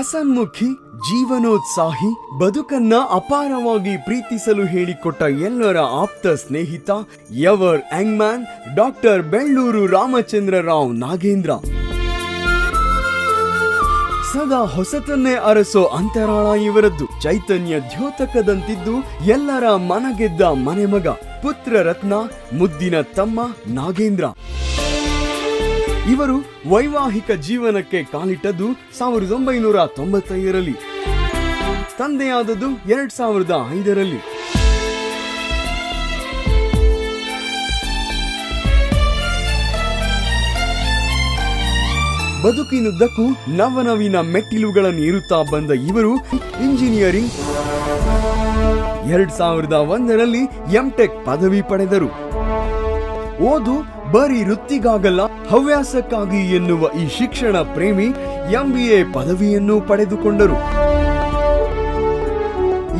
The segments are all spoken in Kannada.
ಹಸನ್ಮುಖಿ ಜೀವನೋತ್ಸಾಹಿ, ಬದುಕನ್ನ ಅಪಾರವಾಗಿ ಪ್ರೀತಿಸಲು ಹೇಳಿಕೊಟ್ಟ ಎಲ್ಲರ ಆಪ್ತ ಸ್ನೇಹಿತ, ಯವರ್ ಮ್ಯಾನ್ ಡಾಕ್ಟರ್ ಬೆಳ್ಳೂರು ರಾಮಚಂದ್ರ ರಾವ್ ನಾಗೇಂದ್ರ. ಸದಾ ಹೊಸತನ್ನೇ ಅರಸೋ ಅಂತರಾಳ ಇವರದ್ದು. ಚೈತನ್ಯ ದ್ಯೋತಕದಂತಿದ್ದು ಎಲ್ಲರ ಮನಗೆದ್ದ ಮನೆಮಗ ಪುತ್ರ ರತ್ನ ಮುದ್ದಿನ ತಮ್ಮ ನಾಗೇಂದ್ರ. ಇವರು ವೈವಾಹಿಕ ಜೀವನಕ್ಕೆ ಕಾಲಿಟ್ಟದ್ದು ಸಾವಿರದ ಒಂಬೈನೂರ ತೊಂಬತ್ತೈದರಲ್ಲಿ. ತಂದೆಯಾದದ್ದು ಎರಡ್ ಸಾವಿರದ ಐದರಲ್ಲಿ. ಬದುಕಿನುದ್ದಕ್ಕೂ ನವನವೀನ ಮೆಟ್ಟಿಲುಗಳನ್ನು ಏರುತ್ತಾ ಬಂದ ಇವರು ಇಂಜಿನಿಯರಿಂಗ್. ಎರಡ್ ಸಾವಿರದ ಒಂದರಲ್ಲಿ ಎಂಟೆಕ್ ಪದವಿ ಪಡೆದರು. ಓದು ಬರೀ ವೃತ್ತಿಗಾಗಲ್ಲ, ಹವ್ಯಾಸಕ್ಕಾಗಿ ಎನ್ನುವ ಈ ಶಿಕ್ಷಣ ಪ್ರೇಮಿ ಎಂಬಿಎ ಪದವಿಯನ್ನು ಪಡೆದುಕೊಂಡರು.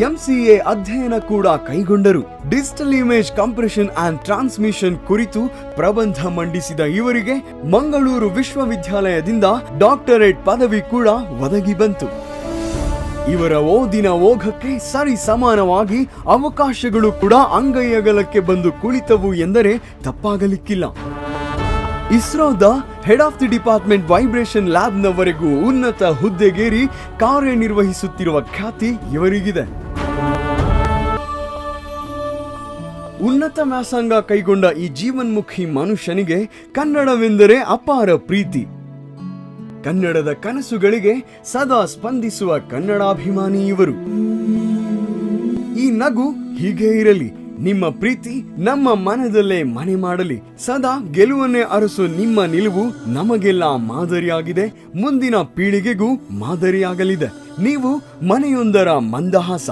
ಎಂಸಿಎ ಅಧ್ಯಯನ ಕೂಡ ಕೈಗೊಂಡರು. Digital image compression and transmission ಕುರಿತು ಪ್ರಬಂಧ ಮಂಡಿಸಿದ ಇವರಿಗೆ ಮಂಗಳೂರು ವಿಶ್ವವಿದ್ಯಾಲಯದಿಂದ ಡಾಕ್ಟರೇಟ್ ಪದವಿ ಕೂಡ ಒದಗಿ ಬಂತು. ಇವರ ಓದಿನ ಓಘಕ್ಕೆ ಸರಿ ಸಮಾನವಾಗಿ ಅವಕಾಶಗಳು ಕೂಡ ಅಂಗೈಯಗಲಕ್ಕೆ ಬಂದು ಕುಳಿತವು ಎಂದರೆ ತಪ್ಪಾಗಲಿಕ್ಕಿಲ್ಲ. ಇಸ್ರೋದ head of the department vibration ಲ್ಯಾಬ್ನವರೆಗೂ ಉನ್ನತ ಹುದ್ದೆಗೇರಿ ಕಾರ್ಯನಿರ್ವಹಿಸುತ್ತಿರುವ ಖ್ಯಾತಿ ಇವರಿಗಿದೆ. ಉನ್ನತ ವ್ಯಾಸಂಗ ಕೈಗೊಂಡ ಈ ಜೀವನ್ಮುಖಿ ಮನುಷ್ಯನಿಗೆ ಕನ್ನಡವೆಂದರೆ ಅಪಾರ ಪ್ರೀತಿ. ಕನ್ನಡದ ಕನಸುಗಳಿಗೆ ಸದಾ ಸ್ಪಂದಿಸುವ ಕನ್ನಡಾಭಿಮಾನಿ ಇವರು ಈ ನಗು ಹೀಗೆ ಇರಲಿ. ನಿಮ್ಮ ಪ್ರೀತಿ ನಮ್ಮ ಮನದಲ್ಲೇ ಮನೆ ಮಾಡಲಿ. ಸದಾ ಗೆಲುವನ್ನೇ ಅರಸು ನಿಮ್ಮ ನಿಲುವು ನಮಗೆಲ್ಲ ಮಾದರಿಯಾಗಿದೆ. ಮುಂದಿನ ಪೀಳಿಗೆಗೂ ಮಾದರಿಯಾಗಲಿದೆ. ನೀವು ಮನೆಯೊಂದರ ಮಂದಹಾಸ.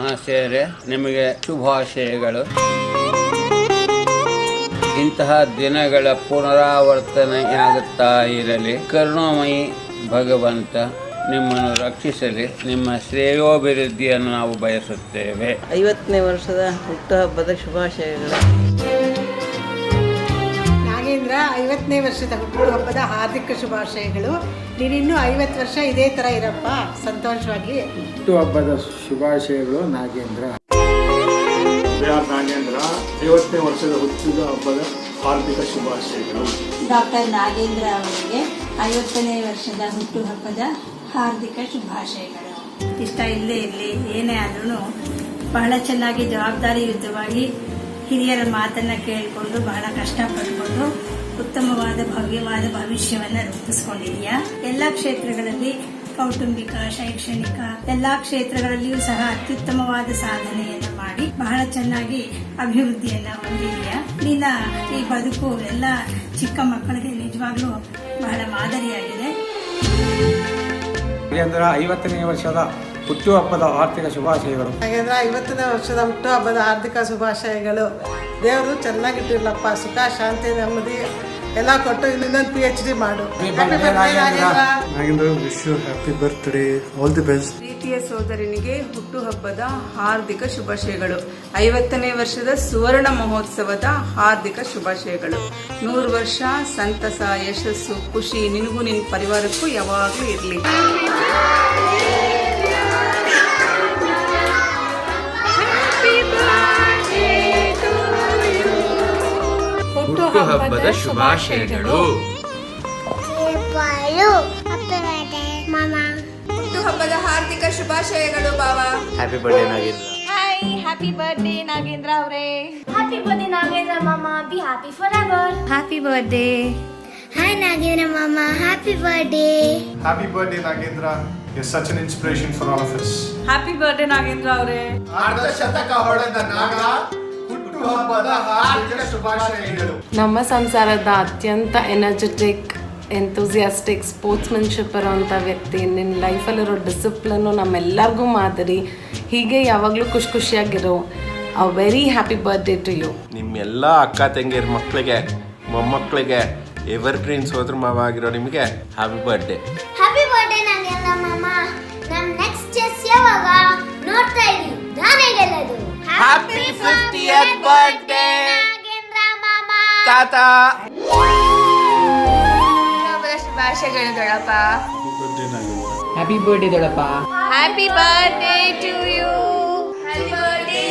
ಮಹಾಶಯರೇ ನಿಮಗೆ ಶುಭಾಶಯಗಳು. ಇಂತಹ ದಿನಗಳ ಪುನರಾವರ್ತನೆಯಾಗುತ್ತಾ ಇರಲಿ. ಕರುಣಾಮಯಿ ಭಗವಂತ ನಿಮ್ಮನ್ನು ರಕ್ಷಿಸಲಿ. ನಿಮ್ಮ ಶ್ರೇಯೋಭಿವೃದ್ಧಿಯನ್ನು ನಾವು ಬಯಸುತ್ತೇವೆ. ಐವತ್ತನೇ ವರ್ಷದ ಹುಟ್ಟುಹಬ್ಬದ ಶುಭಾಶಯಗಳು. ನಾಗೇಂದ್ರ, ಐವತ್ತನೇ ವರ್ಷದ ಹುಟ್ಟುಹಬ್ಬದ ಹಾರ್ದಿಕ ಶುಭಾಶಯಗಳು. ನೀನಿನ್ನೂ ಐವತ್ತು ವರ್ಷ ಇದೇ ಥರ ಇರಪ್ಪ. ಸಂತೋಷವಾಗಿ ಹುಟ್ಟುಹಬ್ಬದ ಶುಭಾಶಯಗಳು ನಾಗೇಂದ್ರ. ನಾಗೇಂದ್ರ? ಐವತ್ತನೇ ವರ್ಷದ ಹುಟ್ಟಿದ ಹಬ್ಬದ ಹಾರ್ದಿಕ ಶುಭಾಶಯಗಳು. ಡಾಕ್ಟರ್ ನಾಗೇಂದ್ರ ಅವರಿಗೆ ಐವತ್ತನೇ ವರ್ಷದ ಹುಟ್ಟುಹಬ್ಬದ ಹಾರ್ದಿಕ ಶುಭಾಶಯಗಳು. ಇಷ್ಟ ಇಲ್ಲೇ ಇರಲಿ ಏನೇ ಆದ್ರೂ ಬಹಳ ಚೆನ್ನಾಗಿ ಜವಾಬ್ದಾರಿಯುತವಾಗಿ ಹಿರಿಯರ ಮಾತನ್ನ ಕೇಳಿಕೊಂಡು ಬಹಳ ಕಷ್ಟಪಟ್ಕೊಂಡು ಉತ್ತಮವಾದ ಭವ್ಯವಾದ ಭವಿಷ್ಯವನ್ನ ರೂಪಿಸ್ಕೊಂಡಿದೆಯಾ ಎಲ್ಲಾ ಕ್ಷೇತ್ರಗಳಲ್ಲಿ ಕೌಟುಂಬಿಕ ಶೈಕ್ಷಣಿಕ ಎಲ್ಲಾ ಕ್ಷೇತ್ರಗಳಲ್ಲಿಯೂ ಸಹ ಅತ್ಯುತ್ತಮವಾದ ಸಾಧನೆಯನ್ನು ಮಾಡಿ ಬಹಳ ಚೆನ್ನಾಗಿ ಅಭಿವೃದ್ಧಿಯನ್ನ ಹೊಂದಿದೆಯಾ. ನಿನ್ನ ಈ ಬದುಕು ಎಲ್ಲ ಚಿಕ್ಕ ಮಕ್ಕಳಿಗೆ ನಿಜವಾಗ್ಲೂ ಬಹಳ ಮಾದರಿಯಾಗಿದೆ. ಐವತ್ತನೇ ವರ್ಷದ ಹುಟ್ಟುಹಬ್ಬದ ಆರ್ಥಿಕ ಶುಭಾಶಯಗಳು. ಹಾಗೆಂದ್ರೆ ಐವತ್ತನೇ ವರ್ಷದ ಹುಟ್ಟುಹಬ್ಬದ ಆರ್ಥಿಕ ಶುಭಾಶಯಗಳು. ದೇವರು ಚೆನ್ನಾಗಿಟ್ಟಿರಲಪ್ಪ ಸುಖ ಶಾಂತಿ ನೆಮ್ಮದಿ. ಎಲ್ಲ ಕೊಟ್ಟು ಇನ್ನೊಂದು ಪಿ ಎಚ್ ಡಿ ಮಾಡು. Happy birthday, Nagendra. Nagendra wish you happy birthday all the best ಪ್ರೀತಿಯ ಸೋದರನಿಗೆ ಹುಟ್ಟುಹಬ್ಬದ ಹಾರ್ದಿಕ ಶುಭಾಶಯಗಳು. ಐವತ್ತನೇ ವರ್ಷದ ಸುವರ್ಣ ಮಹೋತ್ಸವದ ಹಾರ್ದಿಕ ಶುಭಾಶಯಗಳು. ನೂರು ವರ್ಷ ಸಂತಸ ಯಶಸ್ಸು ಖುಷಿ ನಿನಗೂ ನಿನ್ನ ಪರಿವಾರಕ್ಕೂ ಯಾವಾಗಲೂ ಇರಲಿ. ಹುಟ್ಟುಹಬ್ಬದ ಶುಭಾಶಯಗಳು. ಹುಟ್ಟುಹಬ್ಬದ ಹಾರ್ದಿಕ ಶುಭಾಶಯಗಳು ಬಾಬಾ happy birthday Nagendra. Hi happy birthday Nagendra ಅವರೇ. ಹ್ಯಾಪಿ ಬರ್ಡೇ ನಾಗೇಂದ್ರ ಮಾಮ. Be happy happy ever happy birthday hi Nagendra ಮಾಮ. Happy birthday. Happy birthday Nagendra. Is such an inspiration for all of us happy birthday Nagendra ಅವರೇ. ಅರ್ಧ ಶತಕ ಹೊಡೆದ ನಾಗ ಹುಟ್ಟುಹಬ್ಬದ ಹಾರ್ದಿಕ ಶುಭಾಶಯಗಳು ನಮ್ಮ ಸಂಸಾರದ ಅತ್ಯಂತ ಎನರ್ಜೆಟಿಕ್ ಎಂತೂಸಿಯಾಸ್ಟಿಕ್ ಸ್ಪೋರ್ಟ್ಸ್ಮನ್ಶಿಪ್ ಇರೋವಂಥ ವ್ಯಕ್ತಿ ನಿನ್ನ ಲೈಫಲ್ಲಿರೋ ಡಿಸಿಪ್ಲಿನ್ನು ನಮ್ಮೆಲ್ಲರಿಗೂ ಮಾದರಿ. ಹೀಗೆ ಯಾವಾಗಲೂ ಖುಷಿ ಖುಷಿಯಾಗಿರೋ. A very happy birthday to you ನಿಮ್ಮೆಲ್ಲ ಅಕ್ಕ ತಂಗಿಯರ ಮಕ್ಕಳಿಗೆ ಮೊಮ್ಮಕ್ಕಳಿಗೆ ಎವರ್ ಗ್ರೀನ್ ಸೋದ್ರ ಮಾವ ಆಗಿರೋ ನಿಮಗೆ happy birthday happy birthday, Nagendra ಮಾಮ. ನಮ್ಮ ಯಾವಾಗ? 50th birthday! ನಾಗೇಂದ್ರ ಮಾಮ ತಾತ ಶುಭಾಶಯಗಳು ದೊಡಪ್ಪ ಹ್ಯಾಪಿ ಬರ್ಡೇ ದೊಡಪ್ಪ happy birthday to you birthday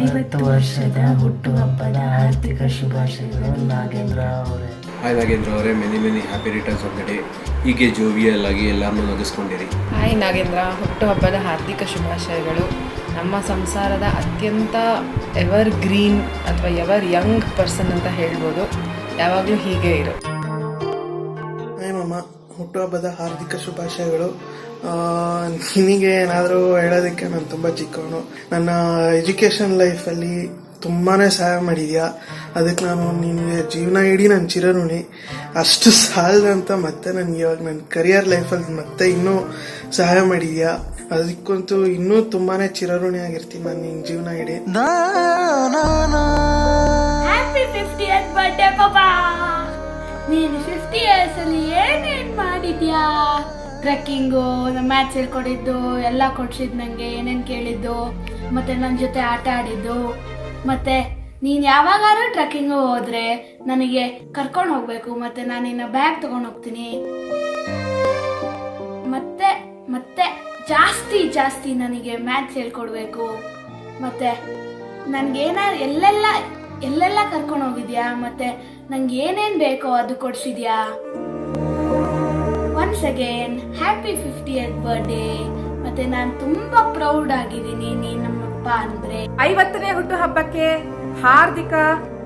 ಐವತ್ತು ವರ್ಷದ ಹುಟ್ಟುಹಬ್ಬದ ಆರ್ಥಿಕ ಶುಭಾಶಯಗಳು ನಾಗೇಂದ್ರ ಅವರೇ. ಹಾಯ್ ನಾಗೇಂದ್ರ ಅವರೇ. Many many happy returns of the day ಹೀಗೆ ಜೋವಿಯಲ್ ಆಗಿ ಎಲ್ಲರನ್ನೂ ನಗಿಸ್ಕೊಂಡಿರಿ. ಹಾಯ್ ನಾಗೇಂದ್ರ. ಹುಟ್ಟುಹಬ್ಬದ ಹಾರ್ದಿಕ ಶುಭಾಶಯಗಳು. ನಮ್ಮ ಸಂಸಾರದ ಅತ್ಯಂತ ಎವರ್ ಗ್ರೀನ್ ಅಥವಾ ಎವರ್ ಯಂಗ್ ಪರ್ಸನ್ ಅಂತ ಹೇಳ್ಬೋದು. ಯಾವಾಗಲೂ ಹೀಗೆ ಇರು. ಮಾಮ, ಹುಟ್ಟುಹಬ್ಬದ ಹಾರ್ದಿಕ ಶುಭಾಶಯಗಳು. ನಿಮಗೆ ಏನಾದರೂ ಹೇಳೋದಕ್ಕೆ ನಾನು ತುಂಬ ಚಿಕ್ಕವನು. ನನ್ನ ಎಜುಕೇಷನ್ ಲೈಫಲ್ಲಿ ತುಂಬಾ ಸಹಾಯ ಮಾಡಿದ್ಯಾ? ಅದಕ್ಕೆ ನಾನು ನಿನಗೆ ಜೀವನ ಇಡೀ ನನ್ನ ಚಿರನುಣಿ ಅಷ್ಟು ಸಾಲದಂತ ಮತ್ತೆ ನನಗೆ ಇವಾಗ ನನ್ನ ಕರಿಯರ್ ಲೈಫಲ್ಲಿ ಮತ್ತೆ ಇನ್ನೂ ಸಹಾಯ ಮಾಡಿದ್ಯಾ? ಅದಕ್ಕಂತೂ ಇನ್ನೂ ತುಂಬಾ ಚಿರಋಣಿ ಆಗಿರ್ತೀನಿ ನಾನು ನಿನ್ನ ಜೀವನ ಇಡೀ. ಹ್ಯಾಪಿ ಫಿಫ್ಟಿ ಇಯರ್ಸ್ ಬರ್ಡೇ ಪಾಪಾ ನೀನು ಫಿಫ್ಟಿ ಇಯರ್ಸ್ ಅಲ್ಲಿ ಏನೇನ್ ಮಾಡಿದ್ಯಾ? ಟ್ರೆಕ್ಕಿಂಗು ಮ್ಯಾಚ್ ಹೇಳ್ಕೊಡಿದ್ದು ಎಲ್ಲ ಕೊಡ್ಸಿದ್ ನಂಗೆ ಏನೇನ್ ಕೇಳಿದ್ದು ಮತ್ತೆ ನನ್ನ ಜೊತೆ ಆಟ ಆಡಿದ್ದು. ಮತ್ತೆ ನೀನ್ ಯಾವಾಗಾದ್ರೂ ಟ್ರೆಕ್ಕಿಂಗ್ ಹೋದ್ರೆ ನನಗೆ ಕರ್ಕೊಂಡು ಹೋಗ್ಬೇಕು ಮತ್ತೆ ನಾನು ನಿನ್ನ ಬ್ಯಾಗ್ ತಗೊಂಡು ಹೋಗ್ತೀನಿ. ಮತ್ತೆ ಮತ್ತೆ. ಜಾಸ್ತಿ ಜಾಸ್ತಿ ನನಗೆ ಮ್ಯಾಥ್ಸ್ ಹೇಳ್ಕೊಡ್ಬೇಕು. ಮತ್ತೆ ನನ್ಗೇನ ಎಲ್ಲೆಲ್ಲ ಎಲ್ಲೆಲ್ಲ ಕರ್ಕೊಂಡು ಹೋಗಿದ್ಯಾ? ಮತ್ತೆ ನಂಗೆ ಏನೇನ್ ಬೇಕೋ ಅದು ಕೊಡ್ಸಿದ್ಯಾ? Once again happy fifty birthday ಮತ್ತೆ ನಾನು ತುಂಬಾ ಪ್ರೌಡ್ ಆಗಿದ್ದೀನಿ ನೀನ್ ನಮ್ಮಪ್ಪ ಅಂದ್ರೆ. ಐವತ್ತನೇ ಹುಟ್ಟುಹಬ್ಬಕ್ಕೆ ಹಾರ್ದಿಕ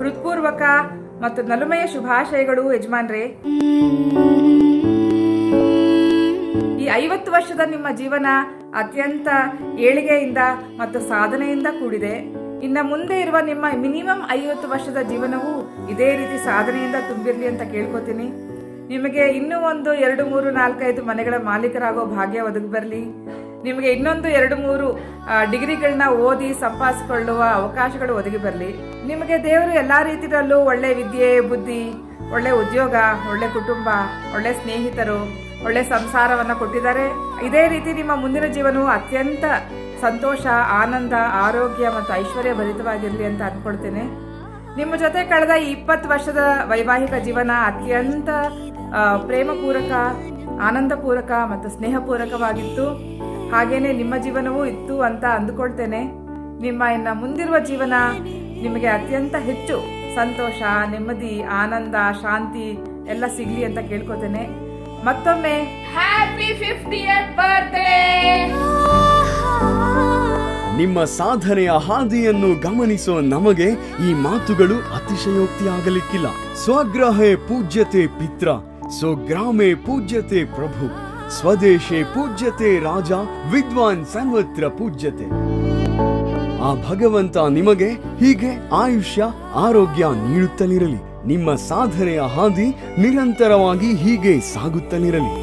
ಹೃತ್ಪೂರ್ವಕ ಮತ್ತು ನಲುಮಯ ಶುಭಾಶಯಗಳು ಯಜಮಾನ್ರೆ. ಈ ಐವತ್ತು ವರ್ಷದ ನಿಮ್ಮ ಜೀವನ ಅತ್ಯಂತ ಏಳಿಗೆಯಿಂದ ಮತ್ತು ಸಾಧನೆಯಿಂದ ಕೂಡಿದೆ. ಇನ್ನ ಮುಂದೆ ಇರುವ ನಿಮ್ಮ ಮಿನಿಮಮ್ ಐವತ್ತು ವರ್ಷದ ಜೀವನವು ಇದೇ ರೀತಿ ಸಾಧನೆಯಿಂದ ತುಂಬಿರಲಿ ಅಂತ ಕೇಳ್ಕೊತೀನಿ. ನಿಮಗೆ ಇನ್ನೂ ಒಂದು ಎರಡು ಮೂರು ನಾಲ್ಕೈದು ಮನೆಗಳ ಮಾಲೀಕರಾಗೋ ಭಾಗ್ಯ ಒದಗಿ ಬರಲಿ. ನಿಮಗೆ ಇನ್ನೊಂದು ಎರಡು ಮೂರು ಡಿಗ್ರಿಗಳನ್ನ ಓದಿ ಸಂಪಾದಿಸಿಕೊಳ್ಳುವ ಅವಕಾಶಗಳು ಒದಗಿ ಬರಲಿ. ನಿಮಗೆ ದೇವರು ಎಲ್ಲಾ ರೀತಿಯಲ್ಲೂ ಒಳ್ಳೆ ವಿದ್ಯೆ, ಬುದ್ಧಿ, ಒಳ್ಳೆ ಉದ್ಯೋಗ, ಒಳ್ಳೆ ಕುಟುಂಬ, ಒಳ್ಳೆ ಸ್ನೇಹಿತರು ಒಳ್ಳೆ ಸಂಸಾರವನ್ನು ಕೊಟ್ಟಿದ್ದಾರೆ. ಇದೇ ರೀತಿ ನಿಮ್ಮ ಮುಂದಿನ ಜೀವನವು ಅತ್ಯಂತ ಸಂತೋಷ, ಆನಂದ, ಆರೋಗ್ಯ ಮತ್ತು ಐಶ್ವರ್ಯ ಭರಿತವಾಗಿರಲಿ ಅಂತ ಅಂದ್ಕೊಳ್ತೇನೆ ನಿಮ್ಮ ಜೊತೆ ಕಳೆದ ಈ ಇಪ್ಪತ್ತು ವರ್ಷದ ವೈವಾಹಿಕ ಜೀವನ ಅತ್ಯಂತ ಪ್ರೇಮಪೂರಕ, ಆನಂದಪೂರಕ ಮತ್ತು ಸ್ನೇಹಪೂರಕವಾಗಿತ್ತು. ಹಾಗೇನೆ ನಿಮ್ಮ ಜೀವನವೂ ಇತ್ತು ಅಂತ ಅಂದುಕೊಳ್ತೇನೆ. ನಿಮ್ಮ ಇನ್ನು ಮುಂದಿರುವ ಜೀವನ ನಿಮಗೆ ಅತ್ಯಂತ ಹೆಚ್ಚು ಸಂತೋಷ, ನೆಮ್ಮದಿ, ಆನಂದ, ಶಾಂತಿ ಎಲ್ಲ ಸಿಗಲಿ ಅಂತ ಕೇಳ್ಕೊತೇನೆ. ಮತ್ತೊಮ್ಮೆ. ಹ್ಯಾಪಿ ಫಿಫ್ಟಿ ಬರ್ತ್ಡೇ ನಿಮ್ಮ ಸಾಧನೆಯ ಹಾದಿಯನ್ನು ಗಮನಿಸೋ ನಮಗೆ ಈ ಮಾತುಗಳು ಅತಿಶಯೋಕ್ತಿ ಆಗಲಿಕ್ಕಿಲ್ಲ ಸ್ವಗ್ರಹೇ ಪೂಜ್ಯತೆ ಪಿತ್ರ ಸ್ವಗ್ರಾಮೇ ಪೂಜ್ಯತೆ ಪ್ರಭು ಸ್ವದೇಶೇ ಪೂಜ್ಯತೆ ರಾಜ ವಿದ್ವಾನ್ ಸರ್ವತ್ರ ಪೂಜ್ಯತೆ. ಆ ಭಗವಂತ ನಿಮಗೆ ಹೀಗೆ ಆಯುಷ್ಯ ಆರೋಗ್ಯ ನೀಡುತ್ತಲಿರಲಿ. ನಿಮ್ಮ ಸಾಧನೆಯ ಹಾದಿ ನಿರಂತರವಾಗಿ ಹೀಗೆ ಸಾಗುತ್ತಲಿರಲಿ